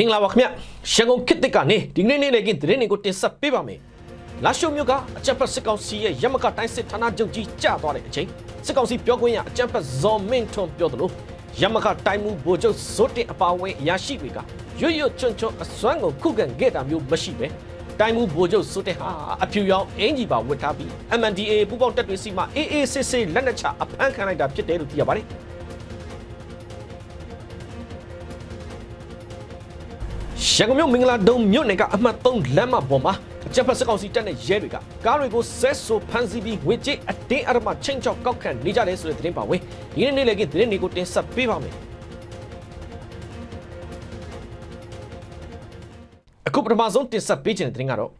မင်္ဂလာပါခင်ဗျရန်ကုန်ခေတ်သစ်ကနေဒီနေ့နေ့လေးကသတင်းတွေကိုတင်ဆက်ပေးပါမယ်လာရှုံမြို့ကအကြံဖတ်စစ်ကောင်စီရဲ့ရမကတိုင်းစစ်ဌာနချုပ်ကြီးကျသွားတဲ့အချိန်စစ်ကောင်စီပြောခွင့်ရအကြံဖတ်ဇော်မင်းထွန်းပြောသလိုရမကတိုင်းမှုဗိုလ်ချုပ်ဇွတ်တင်အပါအဝင်အရာရှိတွေကရွရွချွန်းချွန်းအစွမ်းကိုခုခံခဲ့တာမျိုးမရှိပဲတိုင်းမှုဗိုလ်ချုပ်ဇွတ်တင်ဟာအဖြူရောင်အင်ဂျီပါဝတ်ထားပြီး MNDA ပူးပေါင်းတပ်တွေစီမှအေးအေးဆေးဆေးလက်နက်ချအဖမ်းခံလိုက်တာဖြစ်တယ်လို့သိရပါတယ် ရန်ကုန်မြို့မင်္ဂလာဒုံမြို့နယ်ကအမှတ်3လမ်းမပေါ်မှာအကြပ်ဖက်စကောင်စီတပ်နဲ့ရဲတွေကကားတွေကိုဆက်ဆိုဖမ်းဆီးပြီးငွေကြေးအတင်းအဓမ္မချင်းချောက်ကောက်ခံနေကြတယ်ဆိုတဲ့သတင်းပါဝင်ဒီနေ့နေ့လည်းကသတင်းတွေကိုတင်ဆက်ပေးပါမယ်အခုပထမဆုံးတင်ဆက်ပေးခြင်းတဲ့သတင်းကတော့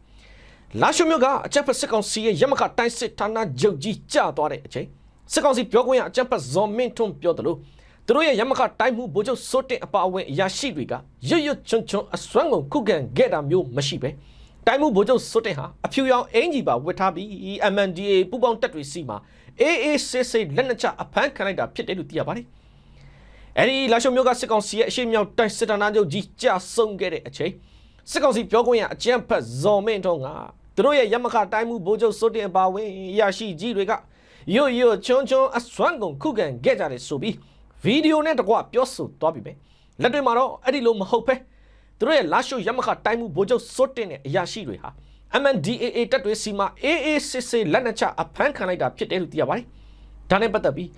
လာရှုမြို့ကအကြပ်ဖက်စကောင်စီရဲ့ရမကတိုင်းစစ်ဌာနချုပ်ကြီးကျသွားတဲ့အချိန်စစ်ကောင်စီပြောခွင့်ရအကြပ်ဖက်ဇော်မင်းထွန်းပြောတယ်လို့ သူတို့ရဲ့ရမခတိုင်းမှုဗိုလ်ချုပ်စိုးတင်အပါအဝင်အရာရှိတွေကရွတ်ရွတ်ချွန်းချွန်းအစွမ်းကုန်ခုခံခဲ့တာမျိုးမရှိပဲတိုင်းမှုဗိုလ်ချုပ်စိုးတင်ဟာအဖြူရောင်အင်ဂျီပါဝတ်ထားပြီး MNDA ပူးပေါင်းတပ်တွေစီမှာအေးအေးဆေးဆေးလက်နက်ချအဖမ်းခံလိုက်တာဖြစ်တယ်လို့သိရပါတယ်အဲဒီလာရှုံမျိုးကစစ်ကောင်စီရဲ့အရှိမြောက်တိုင်းစစ်ဌာနချုပ်ကြီးကြာဆုံးခဲ့တဲ့အချိန်စစ်ကောင်စီပြောခွင့်ရအကြံဖက်ဇော်မင်းထွန်းကသူတို့ရဲ့ရမခတိုင်းမှုဗိုလ်ချုပ်စိုးတင်အပါအဝင်အရာရှိကြီးတွေကရွတ်ရွတ်ချွန်းချွန်းအစွမ်းကုန်ခုခံခဲ့ကြတယ်ဆိုပြီး ဗီဒီယိုနဲ့တကွပြောဆိုသွားပြီပဲလက်တွေမှာတော့အဲ့ဒီလိုမဟုတ်ပဲသူတို့ရဲ့လာရှိုရမခတိုင်းမှုဗိုလ်ချုပ်စွတ်တင်တဲ့အရာရှိတွေဟာ MNDAA တပ်တွေစီမှာ AACC လက်နက်ချအဖမ်းခံလိုက်တာဖြစ်တယ်လို့သိရပါတယ်ဒါနဲ့ပတ်သက်ပြီး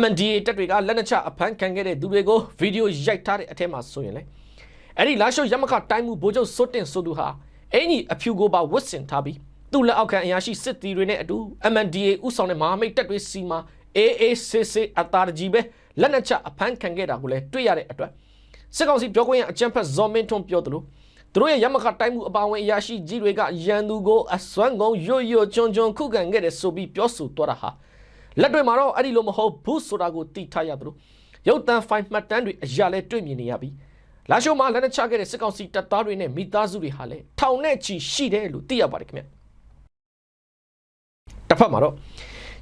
MNDAA တပ်တွေကလက်နက်ချအဖမ်းခံခဲ့တဲ့သူတွေကိုဗီဒီယိုရိုက်ထားတဲ့အထက်မှာဆိုရင်လေအဲ့ဒီလာရှိုရမခတိုင်းမှုဗိုလ်ချုပ်စွတ်တင်ဆိုသူဟာအင်ကြီးအဖြူကိုပါဝတ်ဆင်ထားပြီးသူ့လက်အောက်ခံအရာရှိစစ်တီတွေနဲ့အတူ MNDAA ဥဆောင်တဲ့မဟာမိတ်တပ်တွေစီမှာ AACC အတားကြီးပဲလက်နက်ချအဖမ်းခံခဲ့တာကိုလည်းတွေ့ရတဲ့အတွက်စစ်ကောင်စီပြောခွင့်ရအကြံဖက်ဇော်မင်းထွန်းပြောသလိုသူတို့ရဲ့ရမခတိုင်းမှုအပါအဝင်အရာရှိကြီးတွေကရန်သူကိုအစွမ်းကုန်ရွရွချွန်ချွန်ခုခံခဲ့တယ်ဆိုပြီးပြောဆိုသွားတာဟာလက်တွေမှာတော့အဲ့ဒီလိုမဟုတ်ဘူးဆိုတာကိုသိထားရသလိုရုပ်တံဖိုင်မှတ်တမ်းတွေအရာလဲတွေ့မြင်နေရပြီးလာရှိုးမှာလက်နက်ချခဲ့တဲ့စစ်ကောင်စီတပ်သားတွေနဲ့မိသားစုတွေဟာလည်းထောင်နဲ့ချီရှိတယ်လို့သိရပါတယ်ခင်ဗျတစ်ဖက်မှာတော့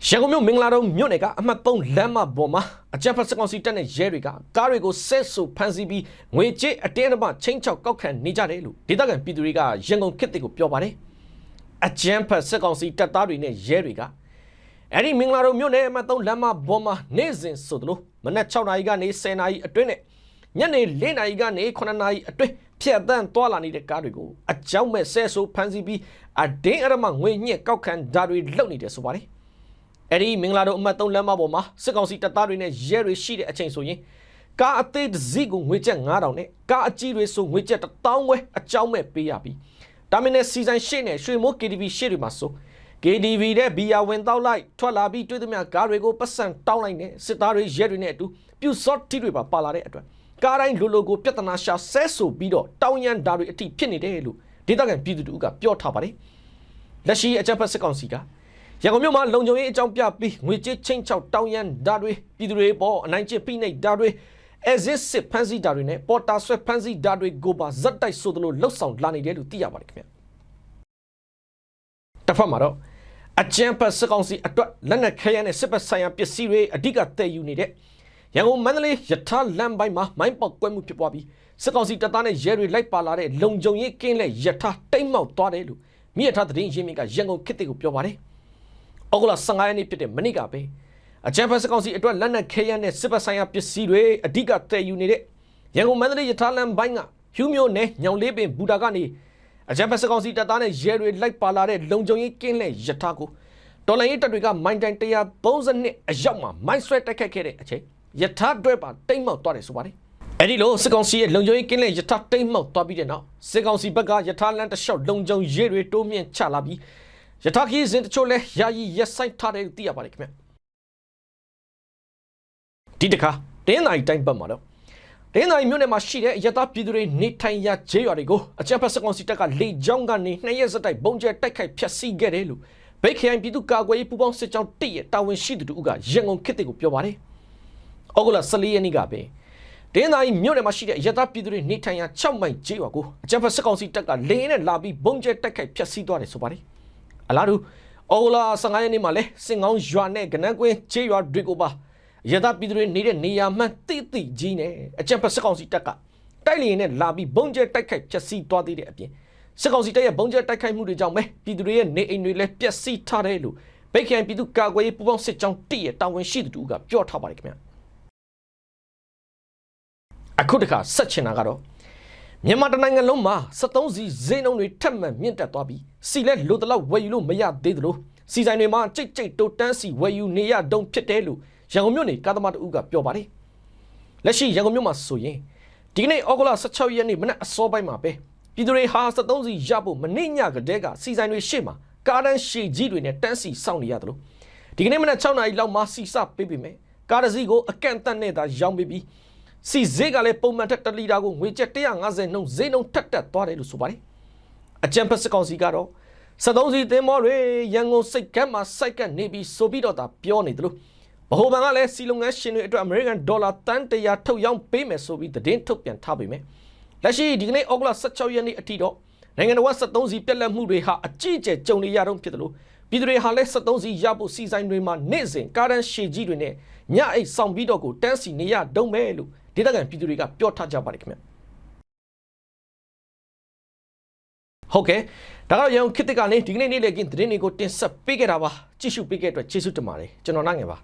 ရန်ကုန်မြို့မင်္ဂလာတုံးမြို့နယ်ကအမှတ်3လမ်းမပေါ်မှာအကြမ်းဖက်စစ်ကောင်စီတပ်နဲ့ရဲတွေကကားတွေကိုဆက်ဆူဖမ်းဆီးပြီးငွေကြေးအတင်းအဓမ္မချင်းချောက်ကောက်ခံနေကြတယ်လို့ဒေသခံပြည်သူတွေကရန်ကုန်ခေတ်တွေကိုပြောပါတယ်အကြမ်းဖက်စစ်ကောင်စီတပ်သားတွေနဲ့ရဲတွေကအဲ့ဒီမင်္ဂလာတုံးမြို့နယ်အမှတ်3လမ်းမပေါ်မှာနေ့စဉ်ဆိုသလိုမနက်6နာရီကနေ10နာရီအတွင်းနဲ့ညနေ4နာရီကနေ9နာရီအတွင်းဖြတ်တန်းသွားလာနေတဲ့ကားတွေကိုအကြောင်းမဲ့ဆဲဆိုဖမ်းဆီးပြီးအတင်းအဓမ္မငွေညှစ်ကောက်ခံဓာတ်တွေလုပ်နေတယ်ဆိုပါတယ် အဲ့ဒီမင်္ဂလာတို့အမှတ်3လမ်းမပေါ်မှာစစ်ကောင်စီတပ်သားတွေနဲ့ရဲတွေရှိတဲ့အချိန်ဆိုရင်ကားအသေးတစ်စီးကိုငွေကျပ်9000နဲ့ကားအကြီးတွေဆိုငွေကျပ်1000ဝဲအကြောင်းမဲ့ပေးရပြီးဒါမင်းနဲ့စီဇန်ရှေ့နဲ့ရွှေမိုး KTV ရှေ့တွေမှာဆို KTV တဲ့ဘီယာဝင်တောက်လိုက်ထွက်လာပြီးတွေ့သမျှကားတွေကိုပတ်စံတောင်းလိုက်နဲ့စစ်သားတွေရဲတွေနဲ့အတူပြူစော့တီတွေပါပါလာတဲ့အတွက်ကားတိုင်းလိုလိုကိုပြဿနာရှာဆဲဆိုပြီးတော့တောင်းရန်ဓာတွေအထိဖြစ်နေတယ်လို့ဒေသခံပြည်သူတို့ကပြောထားပါတယ်လက်ရှိအကြမ်းဖက်စစ်ကောင်စီက ရန်ကုန်မြို့မှာလုံခြုံရေးအကြောင်းပြပြီးငွေကြေးချင်းချောက်တောင်းရန်ဓာတွေပြည်သူတွေပေါ်အနိုင်ကျင့်ဖိနှိပ်ဓာတွေ exit စစ်ဖန်စီဓာတွေနဲ့ပေါ်တာဆွဲဖန်စီဓာတွေကိုပါဇက်တိုက်ဆိုသလိုလှုပ်ဆောင်လာနေတယ်လို့သိရပါတယ်ခင်ဗျတစ်ဖက်မှာတော့အကြမ်းဖက်စစ်ကောင်စီအတွက်လက်နက်ခဲယမ်းနဲ့စစ်ပတ်ဆိုင်ရာပစ္စည်းတွေအဓိကတည်ယူနေတဲ့ရန်ကုန်မန္တလေးယထာလမ်းပိုင်းမှာမိုင်းပေါက်ကွဲမှုဖြစ်ပွားပြီးစစ်ကောင်စီတပ်သားနဲ့ရဲတွေလိုက်ပါလာတဲ့လုံခြုံရေးကင်းလက်ယထာတိတ်မောက်သွားတယ်လို့မြစ်ယထာသတင်းရင်းမြစ်ကရန်ကုန်ခေတ်တွေကိုပြောပါတယ်။ ဩဂုတ်လ15ရက်နေ့ဖြစ်တဲ့မနေ့ကပဲအကြမ်းဖက်စစ်ကောင်စီအတွက်လက်နက်ခဲယမ်းနဲ့စစ်ပတ်ဆိုင်ရာပစ္စည်းတွေအဓိကတည်ယူနေတဲ့ရန်ကုန်မန္တလေးယထာလမ်းပိုင်းကဟျူးမျိုးနဲ့ညောင်လေးပင်ဘူတာကနေအကြမ်းဖက်စစ်ကောင်စီတပ်သားနဲ့ရဲတွေလိုက်ပါလာတဲ့လုံခြုံရေးကင်းလက်ယထာကိုတော်လိုင်းရေးတပ်တွေကမိုင်းတိုင်132အရောက်မှာမိုင်းဆွဲတိုက်ခတ်ခဲ့တဲ့အချိန်ယထာတွဲပါတိတ်မောက်သွားတယ်ဆိုပါတယ်အဲ့ဒီလိုစစ်ကောင်စီရဲ့လုံခြုံရေးကင်းလက်ယထာတိတ်မောက်သွားပြီးတဲ့နောက်စစ်ကောင်စီဘက်ကယထာလန်တလျှောက်လုံခြုံရေးတွေတိုးမြင့်ချလာပြီး ယထာခီးစဉ်တချို့လဲယာယီရက်ဆိုင်ထားတယ်သိရပါတယ်ခင်ဗျဒီတခါတင်းနိုင်တိုင်းပတ်မှာတော့တင်းနိုင်မြို့နယ်မှာရှိတဲ့ယထာပြည်သူတွေနေထိုင်ရာခြေရွာတွေကိုအကြမ်းဖက်စစ်ကောင်စီတပ်ကလေကြောင်းကနေနှစ်ရက်စတိုက်ဘုံကျဲတိုက်ခိုက်ဖျက်ဆီးခဲ့တယ်လို့ဗိတ်ခရိုင်ပြည်သူ့ကာကွယ်ရေးပူးပေါင်းစစ်ကြောင်းတည့်ရဲ့တာဝန်ရှိသူတို့ကရန်ကုန်ခေတ်တွေကိုပြောပါတယ်။ဩဂုတ်လ14ရက်နေ့ကပဲတင်းသားကြီးမြို့နယ်မှာရှိတဲ့ရတပြည်သူတွေနေထိုင်ရာ6မိုင်ကျေးရွာကိုအကြမ်းဖက်စစ်ကောင်စီတပ်ကလေရင်နဲ့လာပြီးဘုံကျဲတိုက်ခိုက်ဖျက်ဆီးသွားတယ်ဆိုပါတယ်။ အလားတူဩဂုတ်လ15ရက်နေ့မှာလဲစင်ကောင်းရွာနဲ့ကနန်းကွင်းကျေးရွာတွေကိုပါရတပြည်သူတွေနေတဲ့နေရာမှန်တိတိကြီးနဲ့အကြမ်းဖက်စစ်ကောင်စီတပ်ကတိုက်လျင်နဲ့လာပြီးဘုံကျဲတိုက်ခိုက်ဖျက်ဆီးသွားသေးတဲ့အပြင်စစ်ကောင်စီတပ်ရဲ့ဘုံကျဲတိုက်ခိုက်မှုတွေကြောင့်ပဲပြည်သူတွေရဲ့နေအိမ်တွေလည်းပျက်စီးထားတယ်လို့ဗိတ်ခိုင်ပြည်သူကာကွယ်ရေးပူးပေါင်းစစ်ကြောင်းတည့်ရဲ့တာဝန်ရှိသူတို့ကပြောထားပါတယ်ခင်ဗျအခုတခါဆက်ချင်တာကတော့ မြန်မာတိုင်းနိုင်ငံလုံးမှာ73စီဈေးနှုန်းတွေထပ်မံမြင့်တက်သွားပြီးစီလဲလိုတလောက်ဝယ်ယူလို့မရသေးသလိုစီဆိုင်တွေမှာကြိတ်ကြိတ်တိုးတန်းစီဝယ်ယူနေရတုံးဖြစ်တယ်လို့ရန်ကုန်မြို့နေကာသမားတူကပြောပါတယ်လက်ရှိရန်ကုန်မြို့မှာဆိုရင်ဒီကနေ့ဩဂုတ်လ16ရက်နေ့မနက်အစောပိုင်းမှာပဲပြည်သူတွေဟာ73စီရဖို့မနေ့ညကတည်းကစီဆိုင်တွေရှေ့မှာကားတန်းရှည်ကြီးတွေနဲ့တန်းစီစောင့်နေရတယ်လို့ဒီကနေ့မနက်6နာရီလောက်မှာစီစပေးပြီမယ်ကားတစ်စီးကိုအကန့်အသတ်နဲ့သာရောင်းပေးပြီး စီဈေးကလည်းပုံမှန်ထက်1လီတာကိုငွေကျပ်150နှုန်းဈေးနှုန်းထက်တက်သွားတယ်လို့ဆိုပါတယ်အကြံဖက်စစ်ကောင်စီကတော့73စီသင်းမောတွေရန်ကုန်စိတ်ကမ်းမှာစိုက်ကပ်နေပြီးဆိုပြီးတော့ဒါပြောနေတယ်လို့ဗဟိုဘဏ်ကလည်းစီလုံငန်းရှင်တွေအတွက် American Dollar တန်100ထုတ်ရောင်းပေးမယ်ဆိုပြီးသတင်းထုတ်ပြန်ထားပေမဲ့လက်ရှိဒီကနေ့ဩဂုတ်လ16ရက်နေ့အထိတော့နိုင်ငံတော်73စီပြက်လက်မှုတွေဟာအကြီးအကျယ်ကြုံနေရတော့ဖြစ်တယ်လို့ပြည်သူတွေဟာလည်း73စီရဖို့စီဆိုင်တွေမှာနေ့စဉ်ကားတန်းရှည်ကြီးတွေနဲ့ညအိတ်ဆောင်ပြီးတော့ကိုတန်းစီနေရတုံးပဲလို့ ဒေသခံပြည်သူတွေကပြောထားကြပါတယ်ခင်ဗျဟုတ်ကဲ့ဒါကတော့ရန်ကုန်ခေတ်သစ်ကနေဒီကနေ့နေ့လည်ကင်းသတင်းတွေကိုတင်ဆက်ပေးခဲ့တာပါကြည့်ရှုပေးခဲ့တဲ့အတွက်ကျေးဇူးတင်ပါတယ်ကျွန်တော်နိုင်ငယ်ပါ